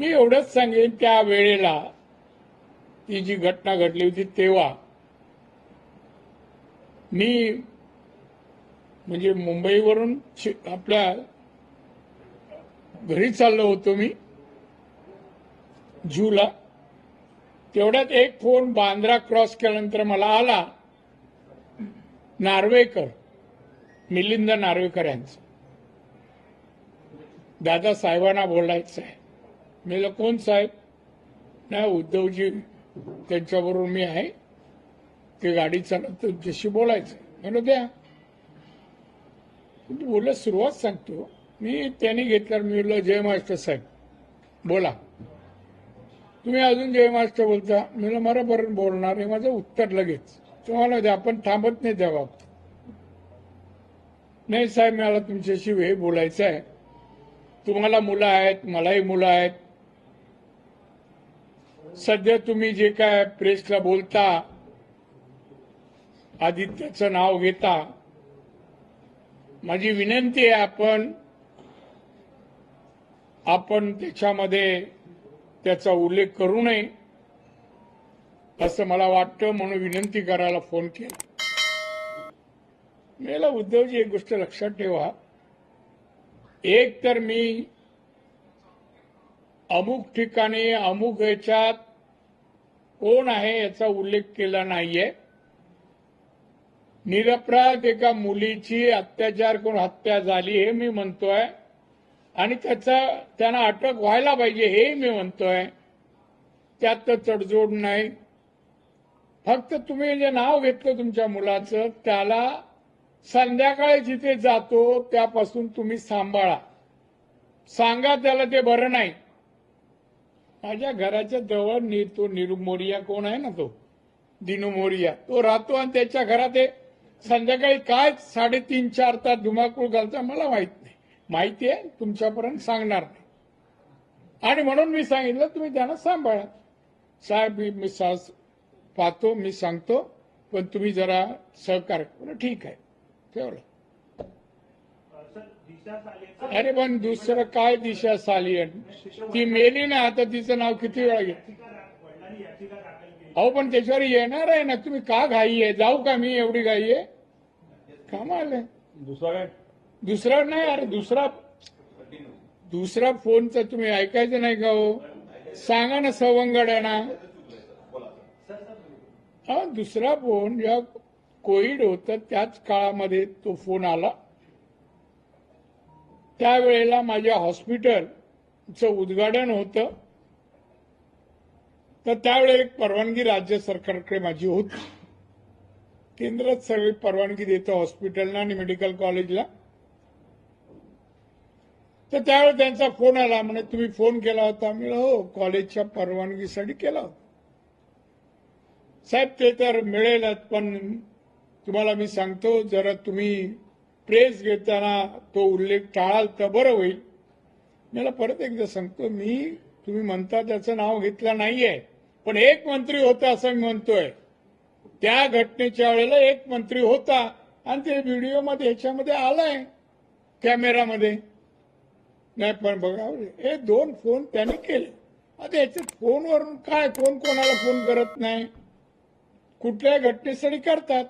मी एवढंच सांगेन त्या वेळेला ती जी घटना घडली होती तेव्हा. मी म्हणजे मुंबईवरून आपल्या घरी चाललो होतो मी जूला. तेवढ्यात एक फोन बांद्रा क्रॉस केल्यानंतर मला आला नार्वेकर मिलिंद नार्वेकर यांचा. दादा साहेबांना बोलायचं आहे मी कोण साहेब? नाही उद्धवजी त्यांच्याबरोबर मी आहे. ते गाडी चालत तुमच्याशी बोलायचं. आहे द्या. पण बोलत सुरुवात सांगतो. मी त्यांनी घेतल्यावर मी बोललो जय मास्टर साहेब. बोला. तुम्ही अजून जय मास्टर बोलता? मी म्हणलं मला बरं बोलणार हे माझं उत्तर लगेच. तुम्हाला द्या आपण थांबत नाही त्या बाबतीत नाही साहेब मला तुमच्याशी हे बोलायचं आहे. तुम्हाला मुलं आहेत मलाही मुलं आहेत. सध्या तुम्ही जे काय प्रेसला बोलता आदित्याचं नाव घेता माझी विनंती आहे आपण आपण त्याच्यामध्ये त्याचा उल्लेख करू नये असं मला वाटतं म्हणून विनंती करायला फोन केला. मला उद्धवजी एक गोष्ट लक्षात ठेवा. एक तर मी अमुक ठिकाणी अमुक याच्यात कोण आहे याचा उल्लेख केला नाहीये. निरपराध एका मुलीची अत्याचार करून हत्या झाली हे मी म्हणतोय. आणि त्याचा त्यांना अटक व्हायला पाहिजे हे मी म्हणतोय. त्यात तर तडजोड नाही. फक्त तुम्ही जे नाव घेतलं तुमच्या मुलाचं त्याला संध्याकाळी जिथे जातो त्यापासून तुम्ही सांभाळा. सांगा त्याला ते बरं नाही. माझ्या घराच्या जवळ नि तो निरू मोरिया कोण आहे ना तो? दिनू मोरिया. तो राहतो आणि त्याच्या घरात हे संध्याकाळी काय साडेतीन चार तास धुमाकूळ घालता मला माहीत नाही. माहिती आहे तुमच्यापर्यंत सांगणार नाही. आणि म्हणून मी सांगितलं तुम्ही त्यांना सांभाळा. साहेब मी सास पाहतो मी सांगतो पण तुम्ही जरा सहकार्य ठीक आहे. ठेवलं. अरे पण दुसरं काय दिशा साली ती मेली ना आता तिचं नाव किती वेळा घेत अहो पण त्याच्यावर येणार आहे ना. तुम्ही का घाई आहे? जाऊ का मी एवढी घाई आहे? कमाल आहे. दुसरा काय? दुसरा नाही अरे दुसरा दुसरा फोनचा तुम्ही ऐकायचं नाही का हो? सांगा ना सवंगड्यांना. हा दुसरा फोन जेव्हा कोविड होतं त्याच काळामध्ये तो फोन आला. त्यावेळेला माझ्या हॉस्पिटलचं उद्घाटन होतं. तर त्यावेळेला एक परवानगी राज्य सरकारकडे माझी होती. केंद्रात सगळी परवानगी देतं हॉस्पिटलला आणि मेडिकल कॉलेजला. तर त्यावेळेस त्यांचा फोन आला म्हणे तुम्ही फोन केला होता. मी हो कॉलेजच्या परवानगीसाठी केला होता. साहेब ते तर मिळेलच पण तुम्हाला मी सांगतो जरा तुम्ही प्रेस घेताना तो उल्लेख टाळाल तर बरं होईल. मला परत एकदा सांगतो मी तुम्ही म्हणता त्याचं नाव घेतलं नाहीये पण एक मंत्री होता असं मी म्हणतोय. त्या घटनेच्या वेळेला एक मंत्री होता आणि ते व्हिडिओमध्ये ह्याच्यामध्ये आलाय कॅमेरामध्ये नाही पण बघा हे दोन फोन त्याने केले. आता याच्यात फोनवरून काय कोण कोणाला फोन करत नाही? कुठल्याही घटनेसाठी करतात?